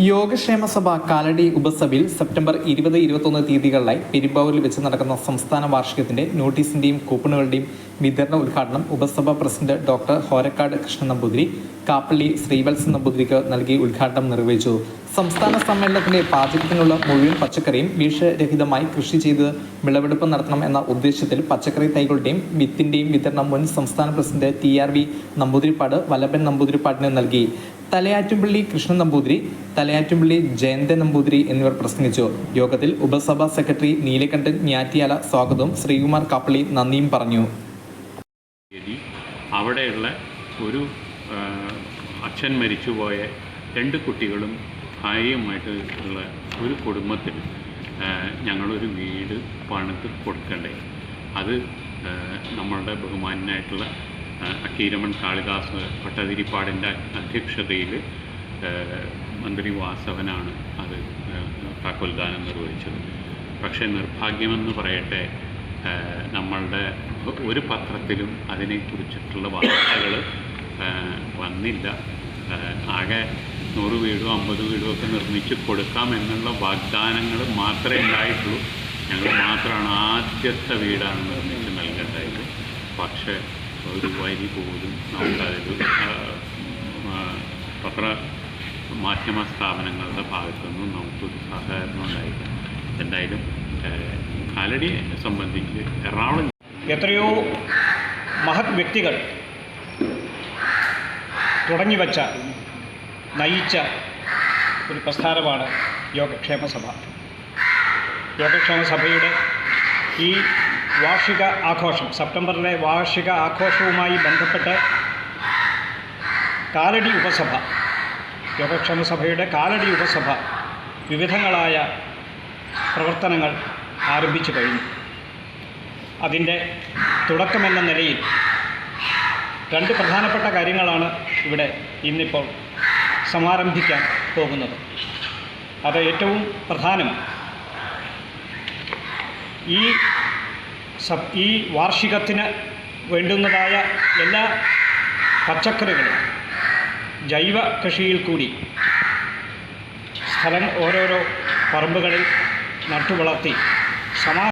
യോഗക്ഷേമ സഭ കാലടി ഉപസഭയിൽ സെപ്റ്റംബർ ഇരുപത് ഇരുപത്തൊന്ന് തീയതികളിലായി പെരുമ്പാവൂരിൽ വെച്ച് നടക്കുന്ന സംസ്ഥാന വാർഷികത്തിന്റെ നോട്ടീസിന്റെയും കൂപ്പണുകളുടെയും വിതരണ ഉദ്ഘാടനം ഉപസഭ പ്രസിഡന്റ് ഡോക്ടർ ഹോരക്കാട് കൃഷ്ണൻ നമ്പൂതിരി കാപ്പള്ളി ശ്രീവത്സൻ നമ്പൂതിരിക്ക് നൽകി ഉദ്ഘാടനം നിർവഹിച്ചു. സംസ്ഥാന സമ്മേളനത്തിലെ പാചകത്തിനുള്ള മുഴുവൻ പച്ചക്കറിയും വിഷരഹിതമായി കൃഷി ചെയ്ത് വിളവെടുപ്പ് നടത്തണം എന്ന ഉദ്ദേശത്തിൽ പച്ചക്കറി തൈകളുടെയും വിത്തിന്റെയും വിതരണം മുൻ സംസ്ഥാന president T R V Namboodiripad Vallabhan നമ്പൂതിരിപ്പാടിന് നൽകി. തലയാറ്റുംപള്ളി കൃഷ്ണൻ നമ്പൂതിരി തലയാറ്റുംപള്ളി ജയന്തൻ നമ്പൂതിരി എന്നിവർ പ്രസംഗിച്ചു. യോഗത്തിൽ ഉപസഭാ സെക്രട്ടറി നീലകണ്ഠൻ ഞാറ്റിയാല സ്വാഗതവും ശ്രീകുമാർ കാപ്പള്ളി നന്ദിയും പറഞ്ഞു. അവിടെയുള്ള ഒരു അച്ഛൻ മരിച്ചുപോയ രണ്ട് കുട്ടികളും ഭാര്യയുമായിട്ട് ഉള്ള ഒരു കുടുംബത്തിൽ ഞങ്ങളൊരു വീട് പണിത് കൊടുക്കണ്ടേ. അത് നമ്മളുടെ ബഹുമാനായിട്ടുള്ള അക്കീരമൺ കാളിദാസ് ഭട്ടതിരിപ്പാടിന്റെ അധ്യക്ഷതയിൽ മന്ത്രി വാസവനാണ് അത് താക്കോൽദാനം നിർവഹിച്ചത്. പക്ഷേ നിർഭാഗ്യമെന്ന് പറയട്ടെ നമ്മളുടെ ഒരു പത്രത്തിലും അതിനെക്കുറിച്ചിട്ടുള്ള വാർത്തകൾ വന്നില്ല. ആകെ നൂറ് വീടോ അമ്പത് വീടോ ഒക്കെ നിർമ്മിച്ച് കൊടുക്കാം എന്നുള്ള വാഗ്ദാനങ്ങൾ മാത്രമേ ഉണ്ടായിട്ടുള്ളൂ. ഞങ്ങൾ മാത്രമാണ് ആദ്യത്തെ വീടാണ് നിർമ്മിച്ച് നൽകേണ്ടത്. പക്ഷേ ഒരു വരി പോലും നമുക്കതിൽ പത്ര മാധ്യമ സ്ഥാപനങ്ങളുടെ ഭാഗത്തുനിന്നും നമുക്കൊരു സഹകരണം ഉണ്ടായില്ല എന്തായാലും കാലടിയെ സംബന്ധിച്ച് എറണാകുളം എത്രയോ മഹത് വ്യക്തികൾ തുടങ്ങി തുടങ്ങിവച്ച നയിച്ച ഒരു പ്രസ്ഥാനമാണ് യോഗക്ഷേമ സഭ യോഗക്ഷേമ സഭയുടെ ഈ വാർഷിക ആഘോഷം. സെപ്റ്റംബറിലെ വാർഷിക ആഘോഷവുമായി ബന്ധപ്പെട്ട് കാലടി ഉപസഭ യോഗക്ഷേമ സഭയുടെ കാലടി ഉപസഭ വിവിധങ്ങളായ പ്രവർത്തനങ്ങൾ ആരംഭിച്ചു കഴിഞ്ഞു. അതിന്റെ തുടക്കമെന്ന നിലയിൽ രണ്ട് പ്രധാനപ്പെട്ട കാര്യങ്ങളാണ് ഇവിടെ ഇന്നിപ്പോൾ സമാരംഭിക്കാൻ പോകുന്നത്. അത് ഏറ്റവും പ്രധാനം ഈ ഈ വാർഷികത്തിന് വേണ്ടുന്നതായ എല്ലാ പച്ചക്കറികളും ജൈവ കൃഷിയിൽ കൂടി സ്ഥലം ഓരോരോ പറമ്പുകളിൽ നട്ടുവളർത്തി സമാ